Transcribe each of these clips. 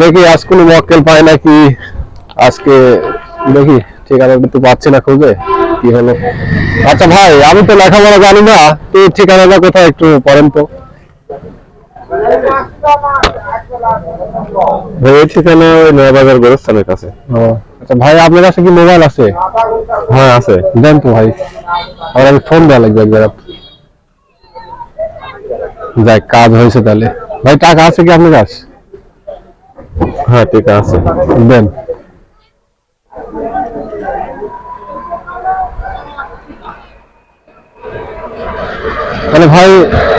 দেখি আজ কোনো মক্কেল পায় নাকি? আজকে দেখি ঠিকানাটা তো পাচ্ছি না খুঁজে কি হলো? আচ্ছা ভাই আমি তো লেখাপড়া জানি না তুই ঠিকানাটা কোথায় একটু পড়েন তো? ঠিকানা ওই নয়াবাজার গোরস্থানের কাছে। আচ্ছা ভাই আপনার কাছে কি মোবাইল আছে? হ্যাঁ আছে। দেন তো ভাই। আর আমি ফোন দেওয়া লাগবে একবার। যাই কাজ হয়েছে তাহলে। ভাই টাকা আছে কি আপনার কাছে? হ্যাঁ ঠিক আছে। দেন। তাহলে ভাই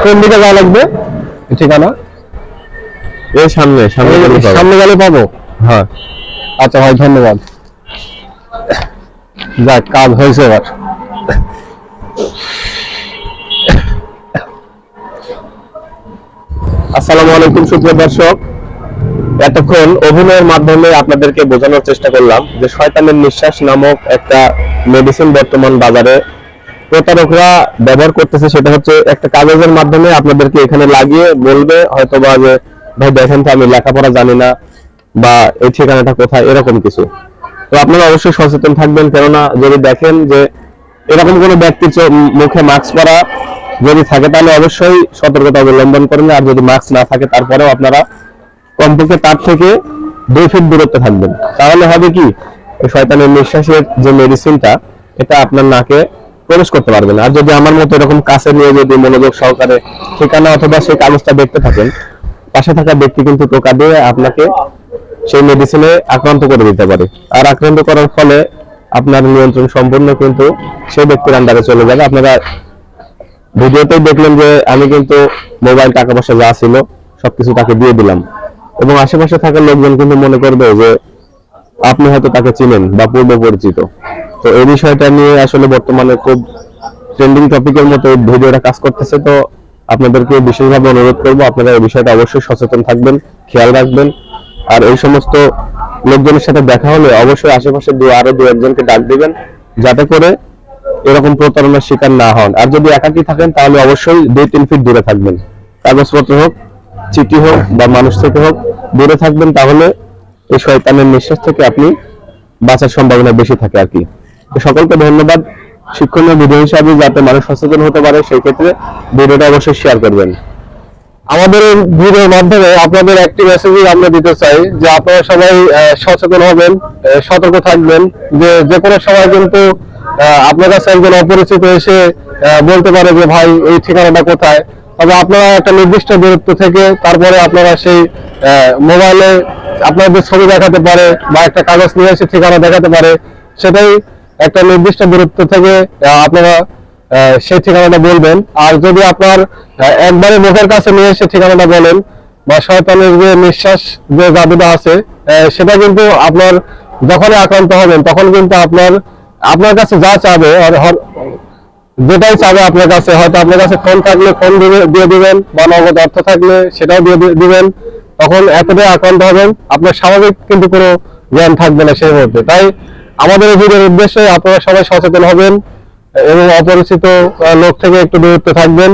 কোন দিকে যাওয়া লাগবে? ঠিকানা? এই সামনে সামনে গেলে পাবো। সামনে গেলে পাবো? হ্যাঁ। আচ্ছা ভাই ধন্যবাদ। যাক কাজ হয়েছে এবার। আসসালামু আলাইকুম সুপ্রিয় দর্শক। এতক্ষণ অভিনয়ের মাধ্যমে আপনাদেরকে বোঝানোর চেষ্টা করলাম যে শয়তানের নিঃশ্বাস নামক একটা মেডিসিন বর্তমান বাজারে প্রতারকরা ব্যবহার করতেছে, সেটা হচ্ছে একটা কাগজের মাধ্যমে আপনাদেরকে এখানে লাগিয়ে বলবে হয়তো বা যে, ভাই, দেখেন তো আমি লেখাপড়া জানি না বা এই ঠিকানাটা কোথায়, এরকম কিছু। তো আপনারা অবশ্যই সচেতন থাকবেন, কেননা যদি দেখেন যে এরকম কোনো ব্যক্তির চো- মুখে মাস্ক পরা যদি থাকে, তাহলে অবশ্যই সতর্কতা অবলম্বন করবেন আর যদি মাস্ক না থাকে, তারপরেও আপনারা কমপক্ষে তার থেকে দুই ফিট দূরত্বে থাকবেন। তাহলে হবে কি? শয়তানের নিঃশ্বাসের যে মেডিসিনটা এটা আপনার নাকে প্রবেশ করতে পারবেন আর যদি আমার মতো এরকম কাছে নিয়ে যদি মনোযোগ সহকারে ঠিকানা অথবা সেই কাগজটা দেখতে থাকেন, পাশে থাকা ব্যক্তি কিন্তু টোকা দিয়ে আপনাকে সেই মেডিসিনে আক্রান্ত করে দিতে পারে। আর আক্রান্ত করার ফলে আপনার নিয়ন্ত্রণ সম্পূর্ণ কিন্তু সেই ব্যক্তির আন্ডারে চলে যাবে। আপনারা ভিডিওতেই দেখলেন যে আমি কিন্তু মোবাইল টাকা পয়সা যা ছিল, সবকিছু তাকে দিয়ে দিলাম। এবং আশেপাশে থাকা লোকজন কিন্তু মনে করবে যে আপনি হয়তো তাকে চিনেন বা পূর্ব পরিচিত তো এই বিষয়টা নিয়ে আসলে বর্তমানে খুব ট্রেন্ডিং টপিকের মতো ভিডিওটা কাজ করতেছে, তো আপনাদেরকে বিশেষভাবে অনুরোধ করব, আপনারা এই বিষয়টা অবশ্যই সচেতন থাকবেন, খেয়াল রাখবেন। আর এই সমস্ত লোকজনের সাথে দেখা হলে অবশ্যই আশেপাশে দু, আরও দু, একজনকে ডাক দিবেন, যাতে করে এরকম প্রতারণার শিকার না হন। আর যদি একাকি থাকেন, তাহলে অবশ্যই দুই তিন ফিট দূরে থাকবেন। কাগজপত্র হোক চিঠি হোক বা মানুষ থেকে হোক, দূরে থাকবেন তাহলে এই শয়তানের নিঃশ্বাস থেকে আপনি বাঁচার সম্ভাবনা বেশি থাকে আর কি। সকলকে ধন্যবাদ। শিক্ষণীয় ভিডিও হিসাবে যাতে মানুষ সচেতন হতে পারে, সেই ক্ষেত্রে ভিডিওটা অবশ্যই শেয়ার করবেন। আমাদের ভিডিওর মাধ্যমে আপনাদের একটি মেসেজই আমরা দিতে চাই যে আপনারা সবাই সচেতন হবেন সতর্ক থাকবেন, যে যে কোনো সময় কিন্তু আপনার কাছে একজন অপরিচিত এসে বলতে পারে যে, ভাই, এই ঠিকানাটা কোথায়? তবে আপনারা একটা নির্দিষ্ট দূরত্ব থেকে তারপরে আপনারা সেই মোবাইলে আপনাদের ছবি দেখাতে পারে বা একটা কাগজ নিয়ে এসে ঠিকানা দেখাতে পারে, সেটাই একটা নির্দিষ্ট দূরত্ব থেকে আপনারা সেই ঠিকানাটা বলবেন। আর যদি আপনার একবারে মুখের কাছে নিয়ে এসে ঠিকানাটা বলেন, বা শয়তানের যে নিঃশ্বাস যে জাদুটা আছে সেটা কিন্তু আপনার যখনই আক্রান্ত হবেন, তখন কিন্তু আপনার আপনার কাছে যা চাবে যেটাই চাবে আপনার কাছে, হয়তো আপনার কাছে ফোন থাকলে ফোন দিয়ে দিবেন বা নগদ অর্থ থাকলে সেটাও দিয়ে দিবেন। তখন এতটাই আক্রান্ত হবেন, আপনার স্বাভাবিক কিন্তু কোনো জ্ঞান থাকবে না সেই মধ্যে তাই আমাদের এই ভিডিওর উদ্দেশ্যে আপনারা সবাই সচেতন হবেন এবং অপরিচিত লোক থেকে একটু দূরত্ব থাকবেন।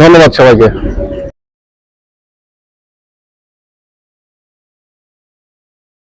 ধন্যবাদ সবাইকে।